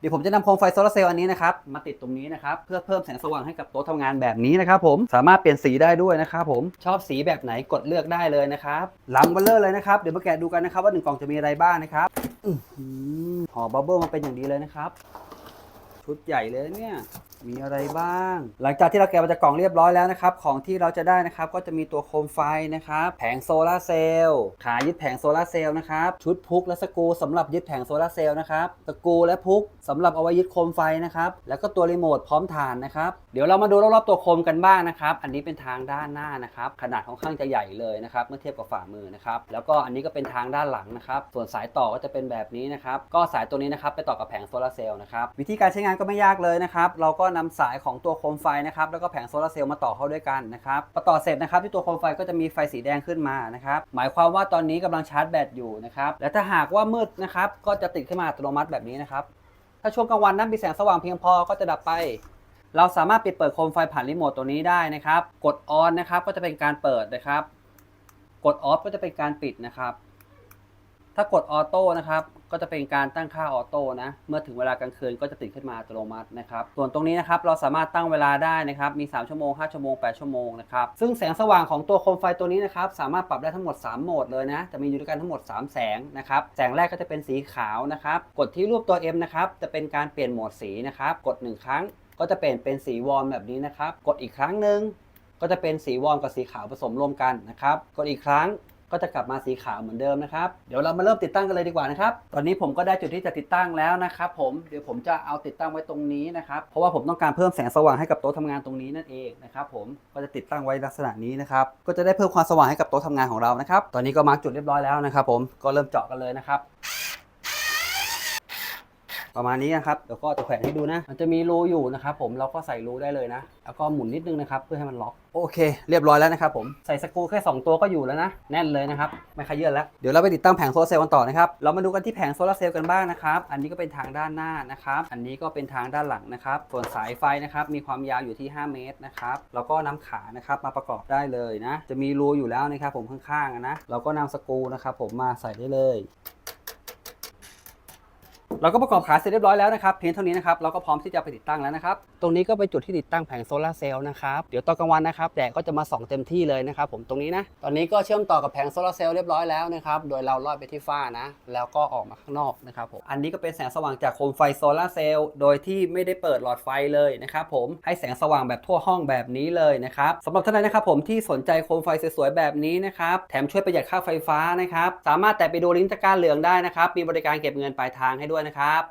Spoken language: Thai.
เดี๋ยวผมจะนำโคมไฟโซลาร์เซลล์อันนี้นะครับมาติดตรงนี้นะครับเพื่อเพิ่มแสงสว่างให้กับโต๊ะทำงานแบบนี้นะครับผมสามารถเปลี่ยนสีได้ด้วยนะครับผมชอบสีแบบไหนกดเลือกได้เลยนะครับหลังเบลเลอร์เลยนะครับเดี๋ยวมาแกะดูกันนะครับว่าหนึ่งกล่องจะมีอะไรบ้างนะครับห่อบับเบิ้ลมาเป็นอย่างดีเลยนะครับชุดใหญ่เลยเนี่ย มีอะไรบ้าง หลังจากที่เราแกะมาจากกล่องเรียบร้อยแล้วนะครับ ของที่เราจะได้นะครับ ก็จะมีตัวโคมไฟนะครับ แผงโซลาร์เซลล์ ขายึดแผงโซลาร์เซลล์นะครับ ชุดพุกและสกูสำหรับยึดแผงโซลาร์เซลล์นะครับ สกูและพุกสำหรับเอาไว้ยึดโคมไฟนะครับ แล้วก็ตัวรีโมทพร้อมฐานนะครับ เดี๋ยวเรามาดูรอบๆตัวโคมกันบ้างนะครับ อันนี้เป็นทางด้านหน้านะครับ ขนาดค่อนข้างจะใหญ่เลยนะครับ เมื่อเทียบกับฝ่ามือนะครับ แล้วก็อันนี้ก็เป็นทางด้านหลังนะครับ ส่วนสายต่อก็จะเป็นแบบนี้นะครับ ก็สายตัวนี้นะครับไปต่อกับแผงโซลาเซลล์นะครับ วิธีการใช้งานก็ไม่ยากเลยนะครับ เราก็นำสายของตัวโคมไฟนะครับแล้วก็แผงโซลาร์เซลล์มาต่อเข้าด้วยกันนะครับพอต่อเสร็จนะครับที่ตัวโคมไฟก็จะมีไฟสีแดงขึ้นมานะครับหมายความว่าตอนนี้กำลังชาร์จแบตอยู่นะครับและถ้าหากว่ามืดนะครับก็จะติดขึ้นมาอัตโนมัติแบบนี้นะครับถ้าช่วงกลางวันนั้นมีแสงสว่างเพียงพอก็จะดับไปเราสามารถปิดเปิดโคมไฟผ่านรีโมทตัวนี้ได้นะครับ กดออนนะครับก็จะเป็นการเปิดนะครับ กดออฟก็จะเป็นการปิดนะครับ ถ้ากดออโต้นะครับก็จะเป็นการตั้งค่าออโต้นะ เมื่อถึงเวลากลางคืนก็จะติดขึ้นมาอัตโนมัตินะครับ ส่วนตรงนี้นะครับเราสามารถตั้งเวลาได้นะครับ มี 3 ชั่วโมง 5 ชั่วโมง 8 ชั่วโมงนะครับ ซึ่งแสงสว่างของตัวโคมไฟตัวนี้นะครับ สามารถปรับได้ทั้งหมด 3 โหมดเลยนะ จะมีอยู่ด้วยกันทั้งหมด 3 แสงนะครับ แสงแรกก็จะเป็นสีขาวนะครับ กดที่รูปตัว M นะครับ จะเป็นการเปลี่ยนโหมดสีนะครับ กด 1 ครั้ง ก็จะเปลี่ยนเป็นสีวอร์มแบบนี้นะครับ กดอีกครั้งหนึ่งก็จะเป็นสีวอร์มกับสีขาวผสมรวมกันนะครับ กดอีกครั้ง ก็จะกลับมาสีขาวเหมือนเดิมนะครับ เดี๋ยวเรามาเริ่มติดตั้งกันเลยดีกว่านะครับ ตอนนี้ผมก็ได้จุดที่จะติดตั้งแล้วนะครับผม เดี๋ยวผมจะเอาติดตั้งไว้ตรงนี้นะครับ เพราะว่าผมต้องการเพิ่มแสงสว่างให้กับโต๊ะทำงานตรงนี้นั่นเองนะครับผม ก็จะติดตั้งไว้ลักษณะนี้นะครับ ก็จะได้เพิ่มความสว่างให้กับโต๊ะทำงานของเรานะครับ ตอนนี้ก็มาร์กจุดเรียบร้อยแล้วนะครับผม ก็เริ่มเจาะกันเลยนะครับ ประมาณนี้นะครับเดี๋ยวก็จะแขวนให้ดูนะ มันจะมีรูอยู่นะครับผมเราก็ใส่รูได้เลยนะ แล้วก็หมุนนิดนึงนะครับเพื่อให้มันล็อกโอเค เรียบร้อยแล้วนะครับผมใส่สกรูแค่ 2 ตัวก็อยู่แล้วนะ แน่นเลยนะครับไม่ขยื่นแล้วเดี๋ยวเราไปติดตั้งแผงโซลาร์เซลล์กันต่อนะครับเรามาดูกันที่แผงโซลาร์เซลล์กันบ้างนะครับอันนี้ก็เป็นทางด้านหน้านะครับอันนี้ก็เป็นทางด้านหลังนะครับส่วนสายไฟนะครับมีความยาวอยู่ที่ 5 เมตรนะครับแล้วก็นำขานะครับมาประกอบได้เลยนะ จะมีรูอยู่แล้วนะครับผมข้างๆอะนะเราก็นำสกรูนะครับผมมาใส่ได้เลย เราก็ประกอบขาเสร็จเรียบร้อยแล้วนะครับเพียงเท่านี้นะครับเราก็พร้อมที่จะไปติดตั้งแล้วนะครับตรงนี้ก็เป็นจุดที่ติดตั้งแผงโซลาร์เซลล์นะครับเดี๋ยวตอนกลางวันนะครับแดดก็จะมาส่องเต็มที่เลยนะครับผมตรงนี้นะตอนนี้ก็เชื่อมต่อกับแผงโซลาร์เซลล์เรียบร้อยแล้วนะครับโดยเราลอดไปที่ฝ้านะ แล้วก็ออกมาข้างนอกนะครับผมอันนี้ก็เป็นแสงสว่างจากโคมไฟโซลาร์เซลล์โดยที่ไม่ได้เปิดหลอดไฟเลยนะครับผมให้แสงสว่างแบบทั่วห้องแบบนี้เลยนะครับสำหรับท่านใดนะครับผมที่สนใจโคมไฟสวยๆแบบนี้นะครับแถมช่วยประหยัดค่าไฟฟ้านะครับสามารถแตะไปดูลิงก์ตะกร้าเหลืองได้นะครับมีบริการเก็บเงินปลายทางให้ด้วยนะครับ